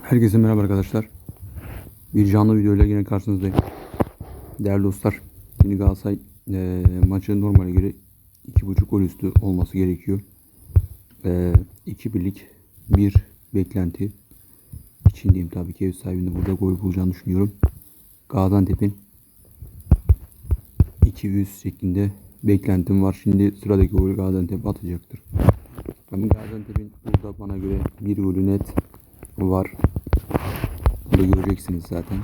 Herkese merhaba arkadaşlar. Bir canlı videoyla yine karşınızdayım. Değerli dostlar, yeni Galatasaray e, maçı normale göre 2.5 gol üstü olması gerekiyor. E, 2 birlik bir beklenti içindeyim tabii ki ev sahibinde burada gol bulacağını düşünüyorum. Gaziantep'in 200 şeklinde beklentim var. Şimdi sıradaki golü Gaziantep atacaktır. Ama Gaziantep'in burada bana göre bir golü net var. Bunu göreceksiniz zaten.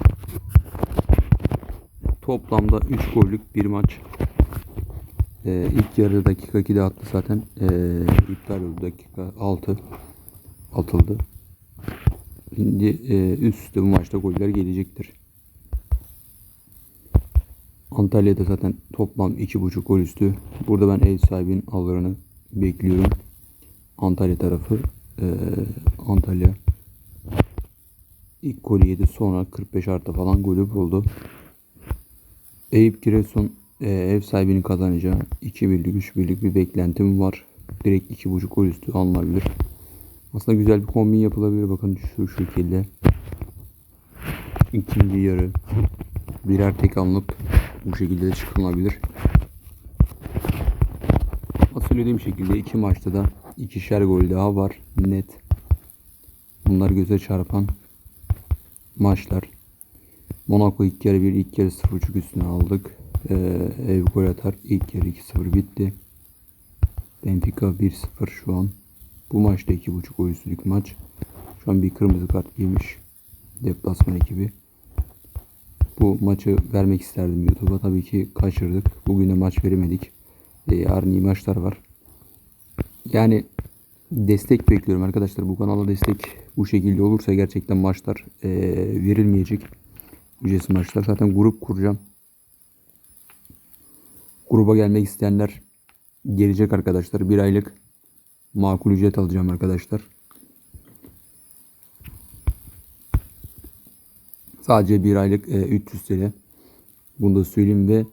Toplamda 3 gollük bir maç. Ee, ilk yarı dakika 2'de attı zaten. Ee, iptal oldu dakika 6 atıldı. Şimdi e, üst üste bu maçta goller gelecektir. Antalya'da zaten toplam 2.5 gol üstü. Burada ben ev sahibinin alırını bekliyorum. Antalya tarafı. Ee, Antalya ilk golü yedi. Sonra 45 artı falan golü buldu. Eyüp Giresun e, ev sahibinin kazanacağı 2-1'lik 3-1'lik bir beklentim var. Direkt 2.5 gol üstü alınabilir. Aslında güzel bir kombin yapılabilir. Bakın şu şekilde. İkinci yarı birer tek alınıp bu şekilde de çıkılabilir. Söylediğim şekilde iki maçta da ikişer gol daha var. Net. Bunlar göze çarpan maçlar. Monaco ilk yarı 1, ilk yarı 0.5 üstüne aldık. Ee, ev gol atar. İlk yarı 2-0 bitti. Benfica 1-0 şu an. Bu maçta 2.5 gol üstlük maç. Şu an bir kırmızı kart yemiş. Deplasman ekibi. Bu maçı vermek isterdim YouTube'a. Tabii ki kaçırdık. Bugün de maç veremedik. Ee, yarın iyi maçlar var. Yani destek bekliyorum arkadaşlar. Bu kanala destek bu şekilde olursa gerçekten maçlar e, verilmeyecek. Ücretsiz maçlar. Zaten grup kuracağım. Gruba gelmek isteyenler gelecek arkadaşlar. Bir aylık makul ücret alacağım arkadaşlar. Sadece bir aylık e, 300 TL. Bunu da söyleyeyim ve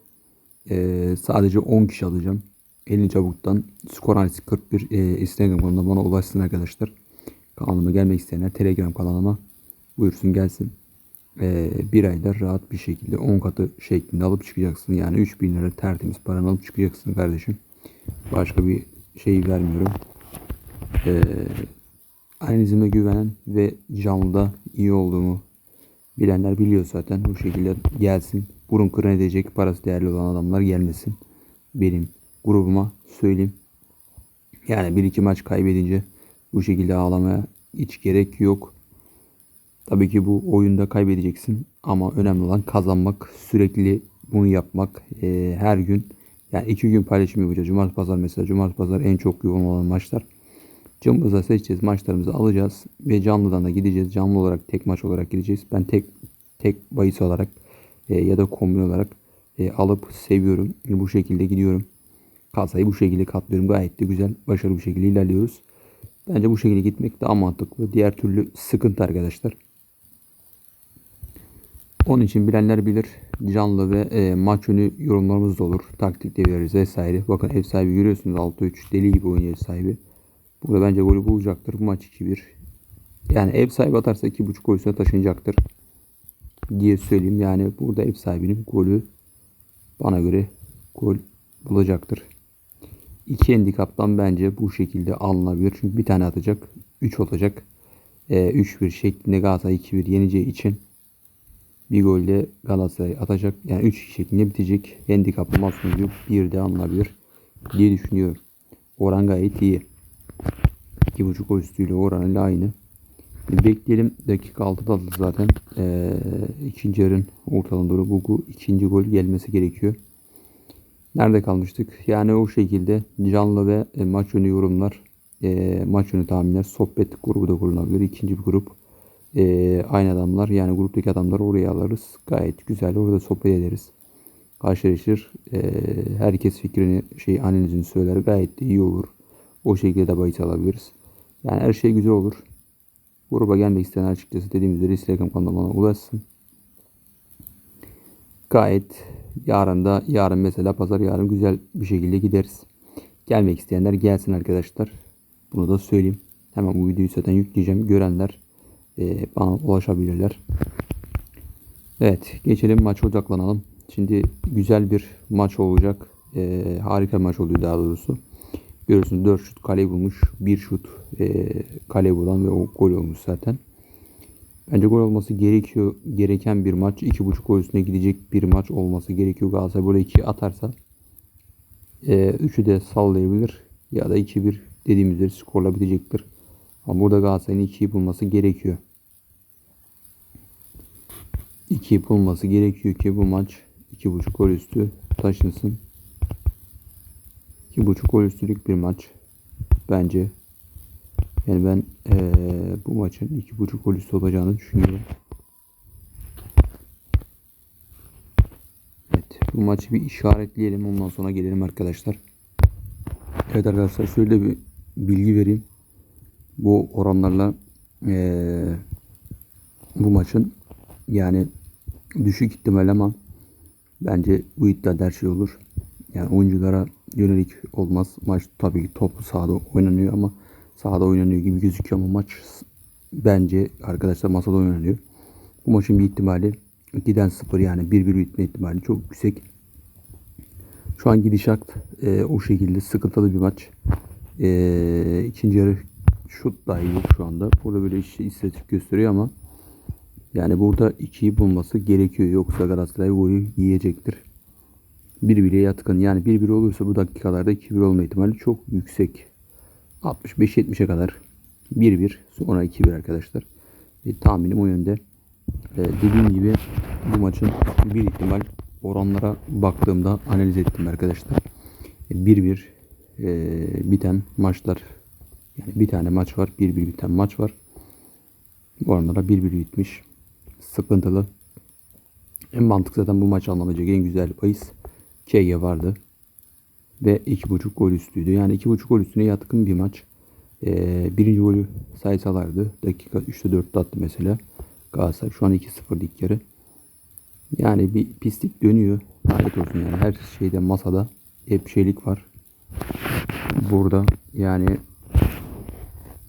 e, sadece 10 kişi alacağım. Elini çabuktan skor analizi 41 e, Instagram kanalına bana ulaşsın arkadaşlar. Kanalıma gelmek isteyenler Telegram kanalıma buyursun gelsin. E, bir ayda rahat bir şekilde 10 katı şeklinde alıp çıkacaksın. Yani 3000 lira tertemiz paranı alıp çıkacaksın kardeşim. Başka bir şey vermiyorum. E, analizime güvenen ve canlıda iyi olduğumu bilenler biliyor zaten. Bu şekilde gelsin. Burun kıran edecek parası değerli olan adamlar gelmesin. Benim grubuma söyleyeyim. Yani bir iki maç kaybedince bu şekilde ağlamaya hiç gerek yok. Tabii ki bu oyunda kaybedeceksin ama önemli olan kazanmak, sürekli bunu yapmak, e, her gün yani iki gün paylaşım yapacağız. Cumartesi pazar mesela cumartesi pazar en çok yoğun olan maçlar. Cımbızla seçeceğiz, maçlarımızı alacağız ve canlıdan da gideceğiz. Canlı olarak tek maç olarak gideceğiz. Ben tek tek bahis olarak e, ya da kombin olarak e, alıp seviyorum. Bu şekilde gidiyorum. Kasayı bu şekilde katlıyorum. Gayet de güzel, başarılı bir şekilde ilerliyoruz. Bence bu şekilde gitmek daha mantıklı. Diğer türlü sıkıntı arkadaşlar. Onun için bilenler bilir. Canlı ve e, maç önü yorumlarımız da olur. Taktik de veririz vesaire. Bakın ev sahibi görüyorsunuz 6-3 deli gibi oynuyor ev sahibi. Burada bence golü bulacaktır. Bu maç 2-1. Yani ev sahibi atarsa 2.5 gol üstüne taşınacaktır. Diye söyleyeyim. Yani burada ev sahibinin golü bana göre gol bulacaktır. İki handikaptan bence bu şekilde alınabilir. Çünkü bir tane atacak. 3 olacak. E, 3-1 şeklinde Galatasaray 2-1 yeneceği için bir golde Galatasaray atacak. Yani 3 şeklinde bitecek. Handikaplı maç sonucu bir de alınabilir diye düşünüyorum. Oran gayet iyi. 2.5 gol üstüyle oranıyla aynı. Bir bekleyelim. Dakika 6'da aldı zaten. Ee, ikinci yarın ortalığında doğru bu ikinci gol gelmesi gerekiyor. Nerede kalmıştık? Yani o şekilde canlı ve e, maç önü yorumlar, e, maç önü tahminler, sohbet grubu da kurulabilir. İkinci bir grup. E, aynı adamlar yani gruptaki adamları oraya alırız. Gayet güzel. Orada sohbet ederiz. Karşılaşır. Herkes fikrini, şey analizini söyler. Gayet de iyi olur. O şekilde de bahis alabiliriz. Yani her şey güzel olur. Gruba gelmek isteyen açıkçası dediğim üzere Instagram kanalıma ulaşsın. Gayet yarın da yarın mesela pazar yarın güzel bir şekilde gideriz. Gelmek isteyenler gelsin arkadaşlar. Bunu da söyleyeyim. Hemen bu videoyu zaten yükleyeceğim. Görenler e, bana ulaşabilirler. Evet geçelim maça odaklanalım. Şimdi güzel bir maç olacak. E, harika maç oluyor daha doğrusu. Görüyorsunuz 4 şut kale bulmuş. 1 şut e, kale bulan ve o gol olmuş zaten. Bence gol olması gerekiyor. Gereken bir maç. 2.5 gol üstüne gidecek bir maç olması gerekiyor. Galatasaray böyle 2 atarsa 3'ü de sallayabilir. Ya da 2-1 dediğimiz üzere skorla bitecektir. Ama burada Galatasaray'ın 2'yi bulması gerekiyor. 2'yi bulması gerekiyor ki bu maç 2.5 gol üstü taşınsın. 2.5 gol üstülük bir maç. Bence. Yani ben eee, bu maçın 2.5 gol üstü olacağını düşünüyorum. Evet. Bu maçı bir işaretleyelim. Ondan sonra gelelim arkadaşlar. Evet arkadaşlar şöyle bir bilgi vereyim. Bu oranlarla eee, bu maçın yani düşük ihtimal ama bence bu iddia her şey olur. Yani oyunculara yönelik olmaz. Maç tabii ki toplu sahada oynanıyor ama sahada oynanıyor gibi gözüküyor ama maç bence arkadaşlar masada oynanıyor. Bu maçın bir ihtimali 2'den 0 yani 1-1 bitme ihtimali çok yüksek. Şu an gidişat e, o şekilde sıkıntılı bir maç. E, ikinci yarı şut dahi yok şu anda. Burada böyle işte istatistik gösteriyor ama yani burada 2'yi bulması gerekiyor. Yoksa Galatasaray golü yiyecektir. 1-1'e yatkın. Yani 1-1 olursa bu dakikalarda 2-1 olma ihtimali çok yüksek. 65-70'e kadar 1-1 sonra 2-1 arkadaşlar. E, tahminim o yönde. E, dediğim gibi bu maçın bir ihtimal oranlara baktığımda analiz ettim arkadaşlar. E, 1-1 e, biten maçlar yani bir tane maç var. 1-1 biten maç var. Oranlara 1-1 bitmiş. Sıkıntılı. En mantıklı zaten bu maç anlamayacak en güzel bahis Keye vardı. Ve 2.5 gol üstüydü. Yani 2.5 gol üstüne yatkın bir maç. Ee, birinci golü saysalardı. Dakika 3'te 4'te attı mesela. Galatasaray şu an 2-0 ilk yarı. Yani bir pislik dönüyor. Lanet olsun yani. Her şeyde masada hep şeylik var. Burada yani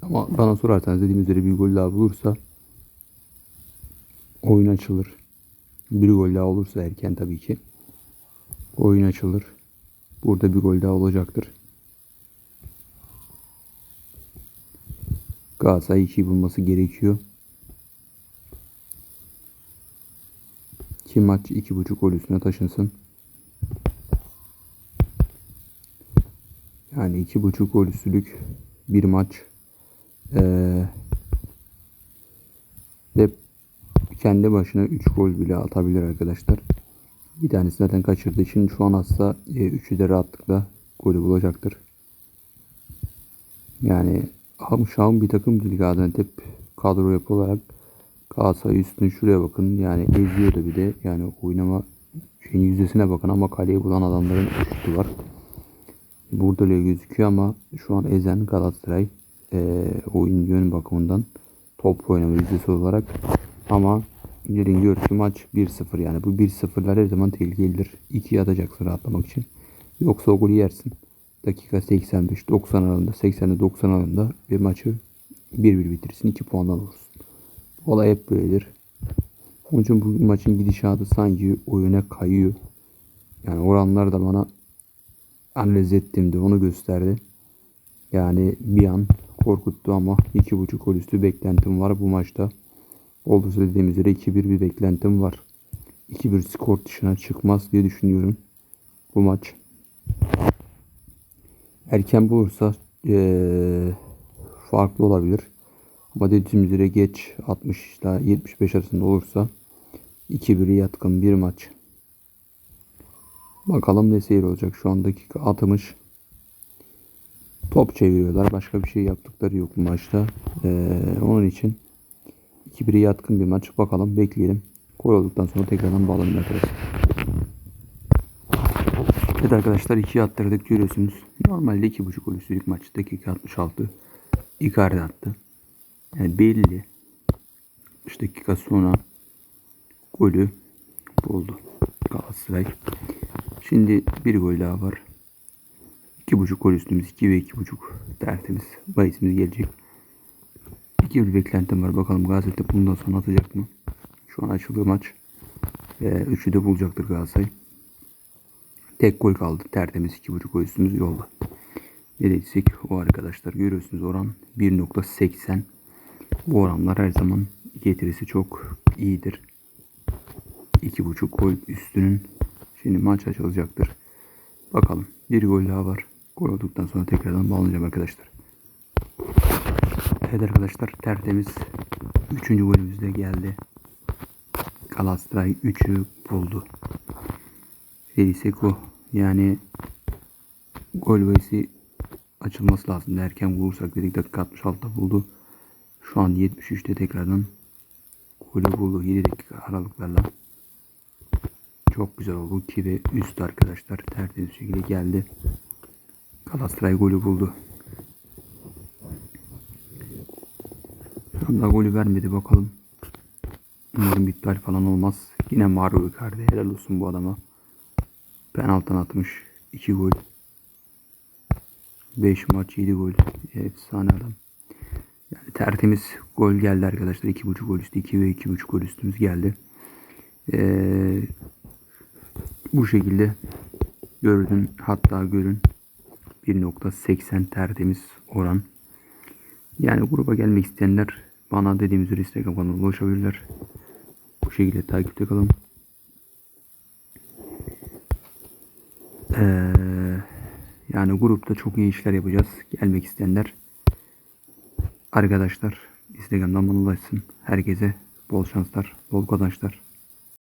ama bana sorarsanız dediğim üzere bir gol daha bulursa oyun açılır. Bir gol daha olursa erken tabii ki oyun açılır. Burada bir gol daha olacaktır. Galatasaray 2'yi bulması gerekiyor. Ki maç 2.5 gol üstüne taşınsın. Yani 2.5 gol üstülük bir maç. Ee, ve kendi başına 3 gol bile atabilir arkadaşlar. Bir tanesi zaten kaçırdığı için şu an aslında 3'ü de rahatlıkla golü bulacaktır. Yani Hamşahım bir takım değil Gaziantep kadro yapı olarak. Galatasaray üstüne şuraya bakın. Yani eziyor da bir de. Yani oynama şeyin yüzdesine bakın ama kaleye bulan adamların şutu var. Burada öyle gözüküyor ama şu an ezen Galatasaray e, oyun yön bakımından top oynama yüzdesi olarak. Ama gelin gör ki maç 1-0 yani bu 1-0'lar her zaman tehlikelidir. 2'ye atacaksın rahatlamak için. Yoksa o golü yersin. Dakika 85-90 aralığında 80'de 90 aralığında bir maçı 1-1 bitirsin. 2 puandan olursun. Olay hep böyledir. Onun için bu maçın gidişatı sanki oyuna kayıyor. Yani oranlar da bana analiz ettiğimde onu gösterdi. Yani bir an korkuttu ama 2.5 gol üstü beklentim var bu maçta. Olursa dediğim üzere 2-1 bir beklentim var. 2-1 skor dışına çıkmaz diye düşünüyorum. Bu maç. Erken bulursa ee, farklı olabilir. Ama dediğim üzere geç 60 ile 75 arasında olursa 2-1'e yatkın bir maç. Bakalım ne seyir olacak. Şu an dakika 60. Top çeviriyorlar. Başka bir şey yaptıkları yok bu maçta. Ee, onun için 2-1'e yatkın bir maç. Bakalım bekleyelim. Gol olduktan sonra tekrardan bağlanın arkadaşlar. Evet arkadaşlar 2'ye attırdık görüyorsunuz. Normalde 2.5 gol üstülük maç. Dakika 66. Icardi attı. Yani belli. 5 dakika sonra golü buldu Galatasaray. Şimdi bir gol daha var. 2.5 gol üstümüz 2 ve 2.5 tertemiz. Bahisimiz gelecek. Gibi bir beklentim var. Bakalım Gaziantep bundan sonra atacak mı? Şu an açıldığı maç. Ve üçü de bulacaktır Galatasaray. Tek gol kaldı. Tertemiz 2.5 gol üstümüz yolda. Ne dedik o arkadaşlar görüyorsunuz oran 1.80. Bu oranlar her zaman getirisi çok iyidir. 2.5 gol üstünün şimdi maç açılacaktır. Bakalım bir gol daha var. Gol olduktan sonra tekrardan bağlanacağım arkadaşlar. Evet arkadaşlar tertemiz 3. golümüz de geldi. Galatasaray 3'ü buldu. Dediysek o. Yani gol sayısı açılması lazım. Erken vurursak dedik dakika 66'da buldu. Şu an 73'te tekrardan golü buldu. 7 dakika aralıklarla. Çok güzel oldu ki ve üst arkadaşlar tertemiz şekilde geldi. Galatasaray golü buldu. Şu anda golü vermedi bakalım. Umarım iptal falan olmaz. Yine Mario Icardi helal olsun bu adama. Penaltıdan atmış. 2 gol. 5 maç 7 gol. Efsane adam. Yani tertemiz gol geldi arkadaşlar. 2.5 gol üstü. 2 ve 2.5 gol üstümüz geldi. Ee, bu şekilde gördün hatta görün 1.80 tertemiz oran. Yani gruba gelmek isteyenler bana dediğimiz üzere Instagram kanalına ulaşabilirler. Bu şekilde takipte kalın. Ee, yani grupta çok iyi işler yapacağız. Gelmek isteyenler arkadaşlar Instagram'dan bana ulaşsın. Herkese bol şanslar, bol kazançlar.